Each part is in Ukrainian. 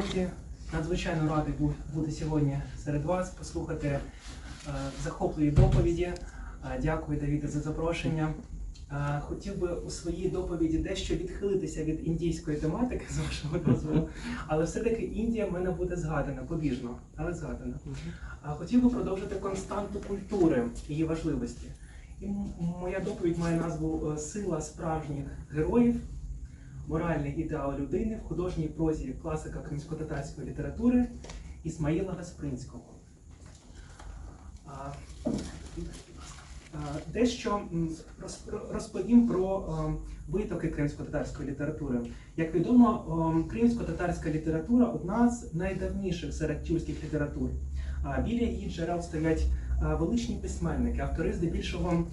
друзі, надзвичайно радий бути сьогодні серед вас, послухати е, захопливі доповіді. Е, Дякую, Давіде, за запрошення. Е, Хотів би у своїй доповіді дещо відхилитися від індійської тематики, з вашого дозволу, але все-таки Індія в мене буде згадана, побіжно, але згадана. Хотів би продовжити константу культури, її важливості. І моя доповідь має назву Сила справжніх героїв, моральний ідеал людини в художній прозі класика кримсько-татарської літератури Ісмаїла Гаспринського. Дещо розповім про витоки кримсько-татарської літератури. Як відомо, кримсько-татарська література одна з найдавніших серед тюркських літератур. Біля її джерел стоять величні письменники, автори здебільшого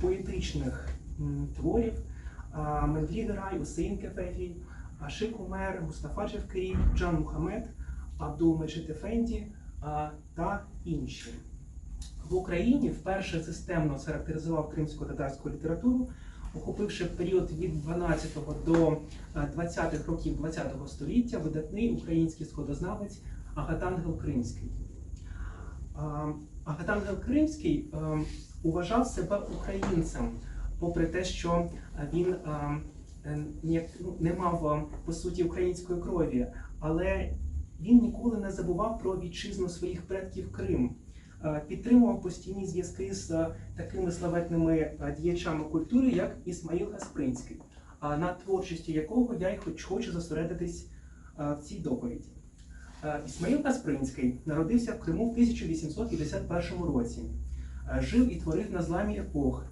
поетичних творів. А, Мендлі Герай, Усейн Кефефій, Ашик Умер, Мустафа Джевкері, Джан Мухаммед, Абдул Меджид Ефенді та інші. В Україні вперше системно схарактеризував кримсько-татарську літературу, охопивши період від 12 до е, 20-х років ХХ століття видатний український сходознавець Агатангел Кримський. Агатангел Кримський е, уважав себе українцем, попри те, що е, він е, е, не- мав е, по суті української крові, але він ніколи не забував про вітчизну своїх предків Крим. Підтримував постійні зв'язки з такими славетними діячами культури, як Ісмаїл Гаспринський, на творчості якого я й хоч хочу зосередитись в цій доповіді. Ісмаїл Каспринський народився в Криму в 1851 році. Жив і творив на зламі епох,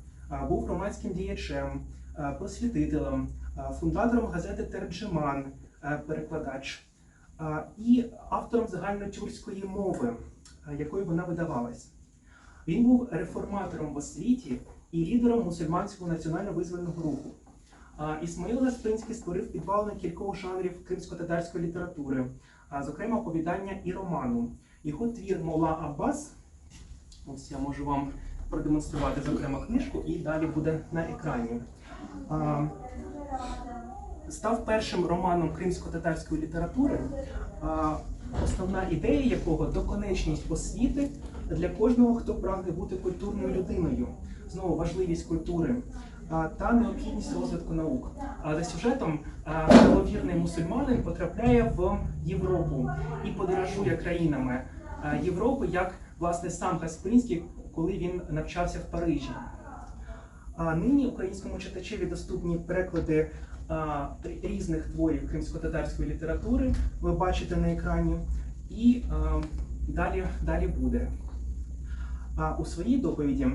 був громадським діячем, просвітителем, е, фундатором газети Терджеман, е, перекладач е, і автором загальнотюркської мови, е, якою вона видавалась. Він був реформатором в освіті і лідером мусульманського національно-визвольного руху. Ісмаїл Гаспринський створив підвалини кількох жанрів кримсько-татарської літератури, зокрема оповідання і роману. Його твір Мола Аббас, ось я можу вам продемонструвати зокрема книжку, і далі буде на екрані. Став першим романом кримсько-татарської літератури, основна ідея якого доконечність освіти для кожного, хто прагне бути культурною людиною. Знову важливість культури та необхідність розвитку наук. А за сюжетом правовірний мусульманин потрапляє в Європу і подорожує країнами Європи, як власне сам Каспринський, коли він навчався в Парижі. А нині українському читачеві доступні переклади різних творів кримсько-татарської літератури. Ви бачите на екрані, і далі, далі буде. А у своїй доповіді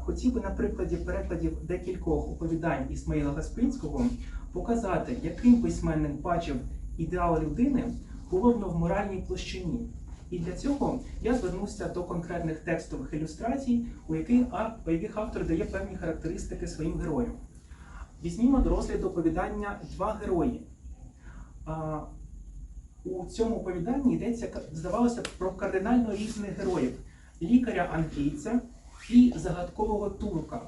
хотів би на прикладі перекладів декількох оповідань Ісмаїла Гаспринського показати, яким письменник бачив ідеал людини головно в моральній площині. І для цього я звернувся до конкретних текстових ілюстрацій, у яких, автор дає певні характеристики своїм героям. Візьмімо до розгляду оповідання два герої. У цьому оповіданні йдеться, здавалося про кардинально різних героїв: лікаря англійця і загадкового турка,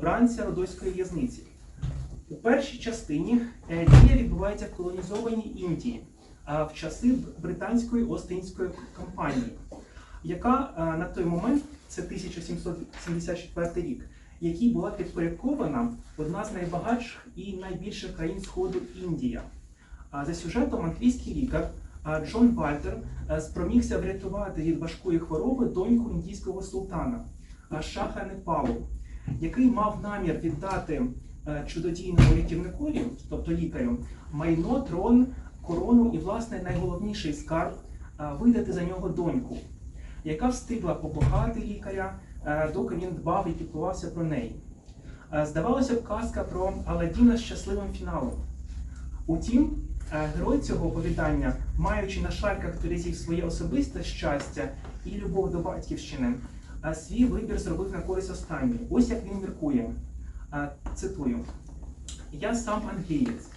бранця родоської в'язниці. У першій частині е, дія відбувається в колонізованій Індії в часи британської Остинської кампанії, яка на той момент, це 1774 рік, якій була підпорядкована одна з найбагатших і найбільших країн Сходу Індія. За сюжетом англійський лікар Джон Вальтер спромігся врятувати від важкої хвороби доньку індійського султана Шаха Непалу, який мав намір віддати е, чудодійному ліківникові, тобто лікарю, майно, трон, корону і, власне, найголовніший скарб видати за нього доньку, яка встигла побагати лікаря, е, доки він дбав і піклувався про неї. Е, Здавалося б, казка про Аладдіна з щасливим фіналом. Утім, е, герой цього оповідання, маючи на шальках терезів своє особисте щастя і любов до батьківщини, свій вибір зробив на користь останньої. Ось як він міркує. Цитую: Я сам англієць,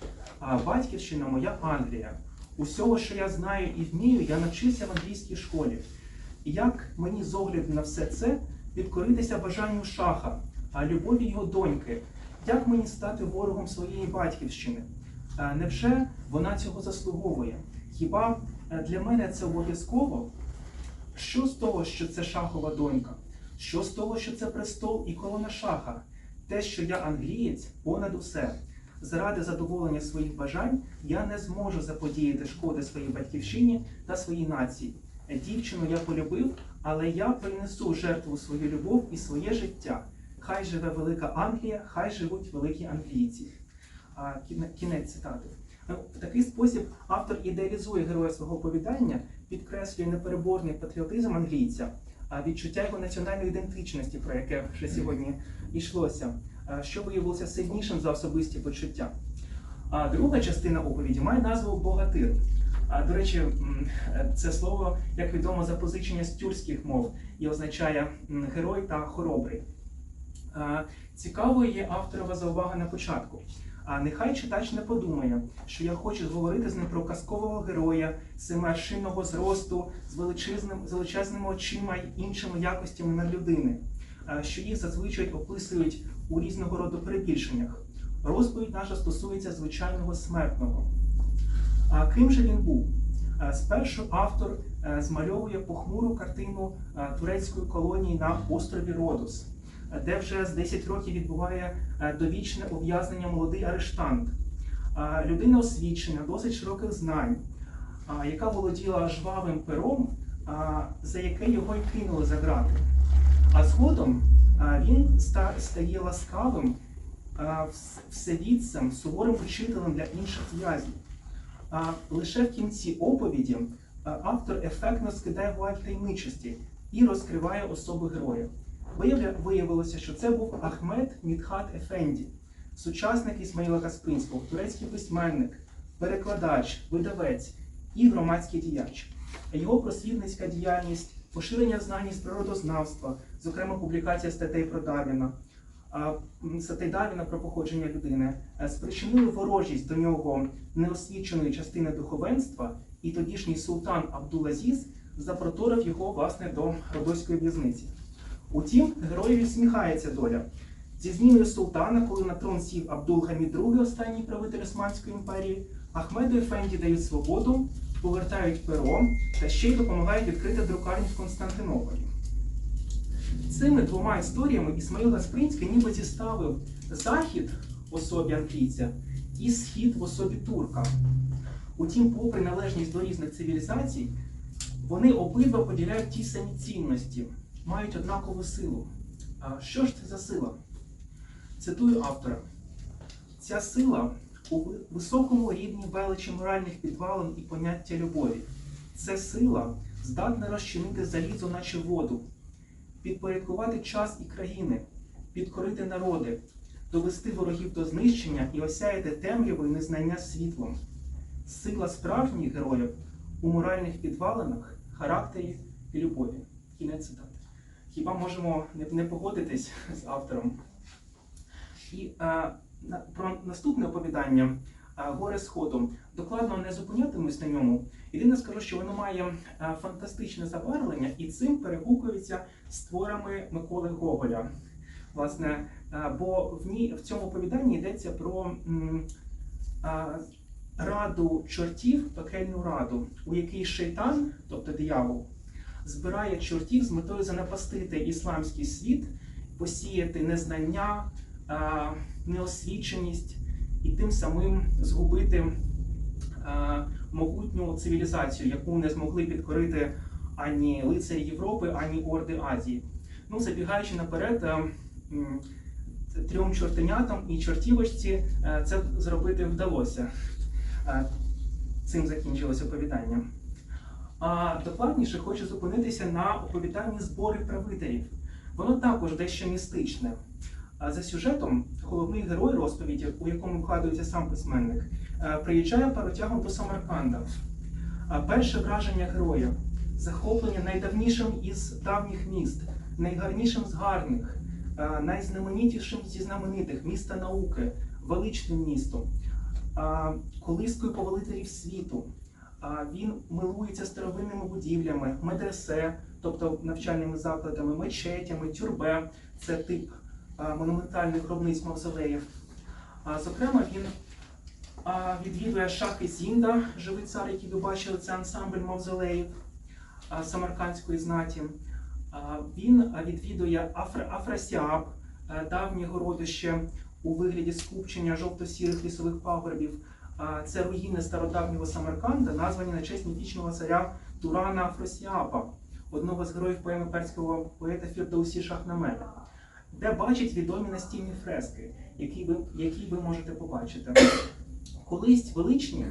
батьківщина моя Англія. Усього, що я знаю і вмію, я навчився в англійській школі. І як мені з огляду на все це підкоритися бажанню шаха, а любові його доньки, як мені стати ворогом своєї батьківщини? Е, Невже вона цього заслуговує? Хіба е, для мене це обов'язково? Що з того, що це шахова донька? Що з того, що це престол і колона шаха? Те, що я англієць, понад усе. Заради задоволення своїх бажань я не зможу заподіяти шкоди своїй батьківщині та своїй нації. Дівчину я полюбив, але я принесу жертву свою любов і своє життя. Хай живе велика Англія, хай живуть великі англійці. Кінець цитати. Ну, В такий спосіб автор ідеалізує героя свого оповідання, підкреслює непереборний патріотизм англійця, а відчуття його національної ідентичності, про яке вже сьогодні йшлося, що виявилося сильнішим за особисті почуття. А друга частина оповіді має назву Богатир. А, до речі, е, це слово, як відомо, запозичення з тюркських мов і означає герой та хоробрий. Цікавою є авторова заувага на початку. А нехай читач не подумає, що я хочу говорити з ним про казкового героя, семиаршинного зросту, з величезним, з величезними очима й іншими якостями на людини, що їх зазвичай описують у різного роду перебільшеннях. Розповідь наша стосується звичайного смертного. А ким же він був? Спершу автор змальовує похмуру картину турецької колонії на острові Родос, де вже з 10 років відбуває довічне ув'язнення молодий арештант. Людина освічена, досить широких знань, яка володіла жвавим пером, за яке його й кинули за грати. А згодом він стає ласкавим, всевідцем, суворим учителем для інших в'язнів. Лише в кінці оповіді автор ефектно скидає вуаль таємничості і розкриває особу героя. Виявилося, що це був Ахмед Мідхат Ефенді, сучасник Ісмаїла Каспинського, турецький письменник, перекладач, видавець і громадський діяч. Його просвітницька діяльність, поширення знань з природознавства, зокрема публікація статей про Дарвіна, статей Дарвіна про походження людини, е, спричинили ворожість до нього неосвіченої частини духовенства, і тодішній султан Абдул-Азіз запроторив його власне до родоської в'язниці. Утім, героєві всміхається доля. Зі зміною султана, коли на трон сів Абдул-Хамід II, останній правитель Османської імперії, Ахмеду Ефенді дають свободу, повертають перо та ще й допомагають відкрити друкарню в Константинополі. Цими двома історіями Ісмаїл Гаспринський ніби зіставив захід в особі англійця і схід в особі турка. Утім, попри належність до різних цивілізацій, вони обидва поділяють ті самі цінності, мають однакову силу. А що ж це за сила? Цитую автора. Ця сила у високому рівні величі моральних підвалин і поняття любові. Це сила здатна розчинити залізо, наче воду, підпорядкувати час і країни, підкорити народи, довести ворогів до знищення і осяяти темряву і незнання світлом. Сила справжніх героїв у моральних підвалинах, характері і любові. Кінець цитати. Хіба можемо не, погодитись з автором? І е, про наступне оповідання Горе сходом докладно не зупинятимусь на ньому. Єдине скажу, що воно має фантастичне забарвлення і цим перегукується з творами Миколи Гоголя. Власне, бо в ній в цьому оповіданні йдеться про раду чортів, пекельну раду, у якій шейтан, тобто диявол, збирає чортів з метою занапастити ісламський світ, посіяти незнання, неосвіченість і тим самим згубити могутню цивілізацію, яку не змогли підкорити ані лицарі Європи, ані орди Азії. Ну, забігаючи наперед, трьом чортенятам і чортівочці це зробити вдалося. Цим закінчилось оповідання. А докладніше хочу зупинитися на оповіданні збори правителів. Воно також дещо містичне. За сюжетом головний герой розповіді, у якому вгадується сам письменник, е, приїжджає паротягом до Самарканда. Перше враження героя захоплення найдавнішим із давніх міст, найгарнішим з гарних, е, найзнаменітішим зі знаменитих міста науки, величним містом, колискою повелителів світу. Він милується старовинними будівлями, медресе, тобто навчальними закладами, мечетями, тюрбе це тип монументальних гробниць мавзолеїв. Зокрема, він відвідує Шахи Зінда, живий цар, який ви бачили, це ансамбль мавзолеїв самаркандської знаті. Він відвідує Афра, Афрасіаб, е, давнє городище у вигляді скупчення жовто-сірих лісових пагорбів. Це руїни стародавнього Самарканда, названі на честь міфічного царя Турана Афросіапа, одного з героїв поеми перського поета Фірдаусі Шахнамета, де бачить відомі настільні фрески, які ви, які ви можете побачити. Колись величні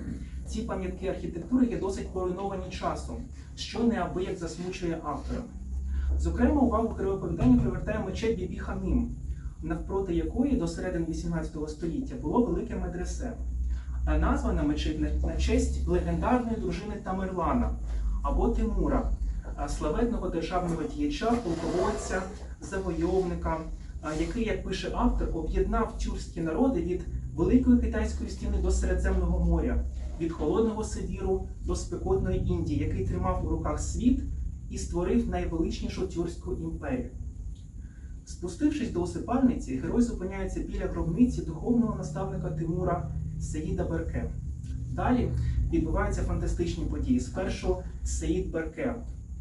ці пам'ятки архітектури є досить поруйновані часом, що неабияк засмучує автора. Зокрема, увагу героїповідання привертає мечеть Бібі Хамім, навпроти якої до середини 18 століття було велике медресе. Названа мечеть на честь легендарної дружини Тамерлана або Тимура, славетного державного діяча, полководця, завойовника, який, як пише автор, об'єднав тюркські народи від Великої китайської стіни до Середземного моря, від холодного Сибіру до спекотної Індії, який тримав у руках світ і створив найвеличнішу тюркську імперію. Спустившись до усипальниці, герой зупиняється біля гробниці духовного наставника Тимура Саїда Берке. Далі відбуваються фантастичні події. Спершу Саїд Берке,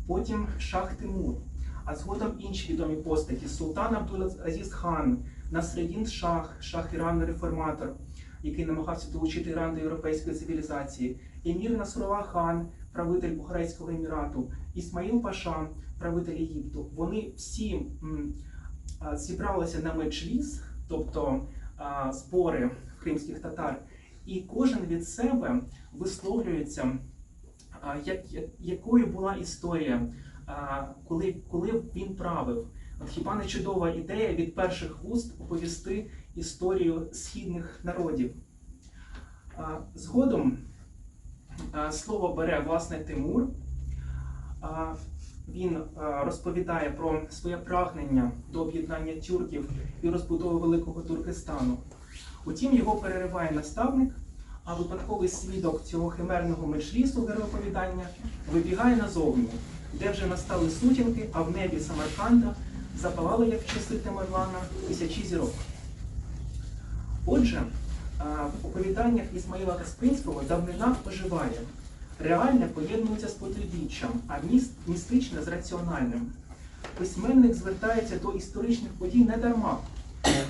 потім Шах Тимур, а згодом інші відомі постаті. Султан Абдул-Азіз Хан, Насредін Шах, Шах Ірану реформатор, який намагався долучити Іран до європейської цивілізації, Емір Насрула Хан, правитель Бухарейського емірату, Ісмаїл Паша, правитель Єгипту. Вони всі зібралися на меджліс, тобто а, збори кримських татар, і кожен від себе висловлюється, а, як, як- якою була історія, коли, коли він правив. От хіба не чудова ідея від перших вуст оповісти історію східних народів? Згодом слово бере власне Тимур. Він розповідає про своє прагнення до об'єднання тюрків і розбудови Великого Туркестану. Утім, його перериває наставник, а випадковий свідок цього химерного меджлісу героїповідання вибігає назовні, де вже настали сутінки, а в небі Самарканда запалали, як в часи Тамерлана, тисячі зірок. Отже, в оповіданнях Ісмаїла Каспинського давнина оживає. Реальне поєднується з потойбіччям, а міст містичне з раціональним. Письменник звертається до історичних подій не дарма,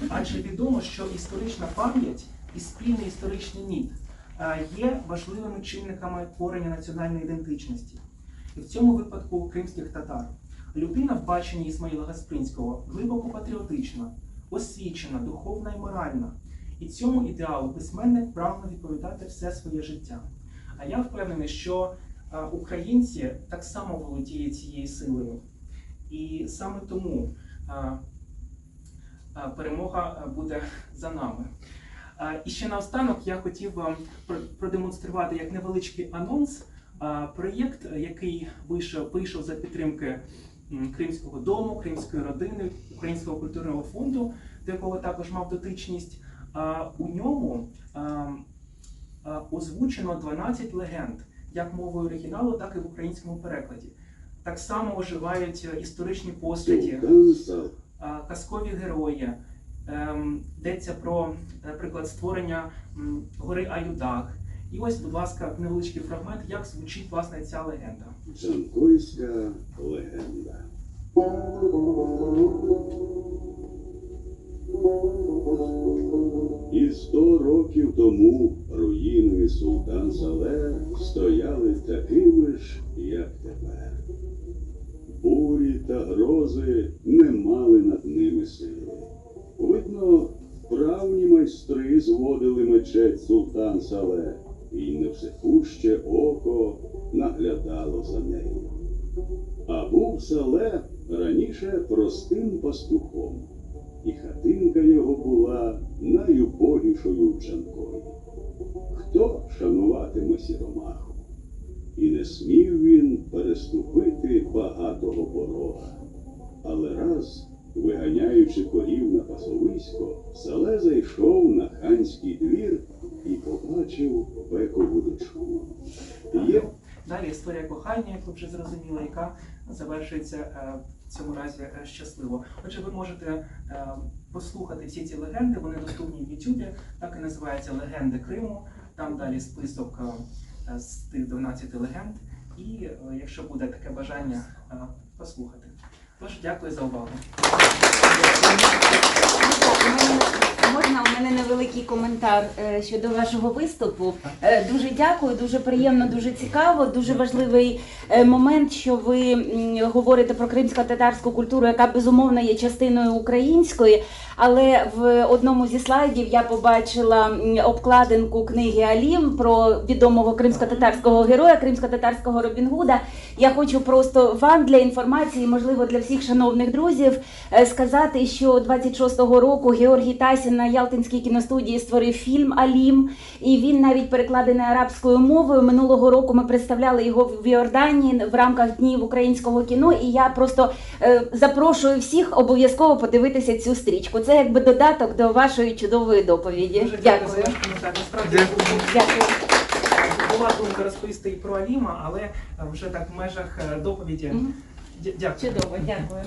адже відомо, що історична пам'ять і спільний історичний е, є важливими чинниками творення національної ідентичності. І в цьому випадку кримських татар. Людина в баченні Ісмаїла Гаспринського глибоко патріотична, освічена, духовна і моральна. І цьому ідеалу письменник прагне відповідати все своє життя. А я впевнений, що е, українці так само володіють цією силою. І саме тому е, е, перемога е, буде за нами. І ще наостанок я хотів вам про- продемонструвати як невеличкий анонс проєкт, е, який вийшов, вийшов за підтримки Кримського дому, Кримської родини, Українського культурного фонду, до якого також мав дотичність. У ньому озвучено 12 легенд як мовою оригіналу, так і в українському перекладі. Так само оживають е, історичні постаті, казкові герої. Ем, Йдеться про, наприклад, створення гори Аюдак. І ось, будь ласка, невеличкий фрагмент, як звучить власне ця легенда. Джанкойська легенда. І сто років тому руїни Султан Сале стояли такими ж, як тепер. Бурі та грози не мали над ними сили. Видно, вправні майстри зводили мечеть Султан Сале, і невсепуще око наглядало за нею. А був Сале раніше простим пастухом, і хатинка його була найубогішою в Чанкої. Хто шануватиме сіромаху? І не смів він переступити багатого порога. Але раз, виганяючи корів на пасовисько, Сале зайшов на ханський двір і побачив пекову дочку. Є Далі історія кохання, як ви вже зрозуміли, яка завершується е, в цьому разі е, щасливо. Отже, ви можете е, послухати всі ці легенди, вони доступні в Ютубі, так і називаються Легенди Криму. Там далі список з тих 12 легенд. І якщо буде таке бажання, послухати. Тож дякую за увагу. Можна у мене невеликий коментар е, щодо вашого виступу. Е, Дуже дякую, дуже приємно, дуже цікаво. Дуже важливий е, момент, що ви говорите про кримсько-татарську культуру, яка безумовно є частиною української. Але в одному зі слайдів я побачила обкладинку книги Алім про відомого кримсько-татарського героя, кримсько-татарського Робін Гуда. Я хочу просто вам для інформації, можливо, для всіх шановних друзів, сказати, що 26-го року Георгій Тасін на Ялтинській кіностудії створив фільм Алім, і він навіть перекладений арабською мовою. Минулого року ми представляли його в Іорданії в рамках днів українського кіно. І я просто е, запрошую всіх обов'язково подивитися цю стрічку. Це якби додаток до вашої чудової доповіді. Дуже дякую Дякую. була думка розповісти і про Аліма, але е, вже так в межах е, доповіді. Дякую. Чудово, дякую.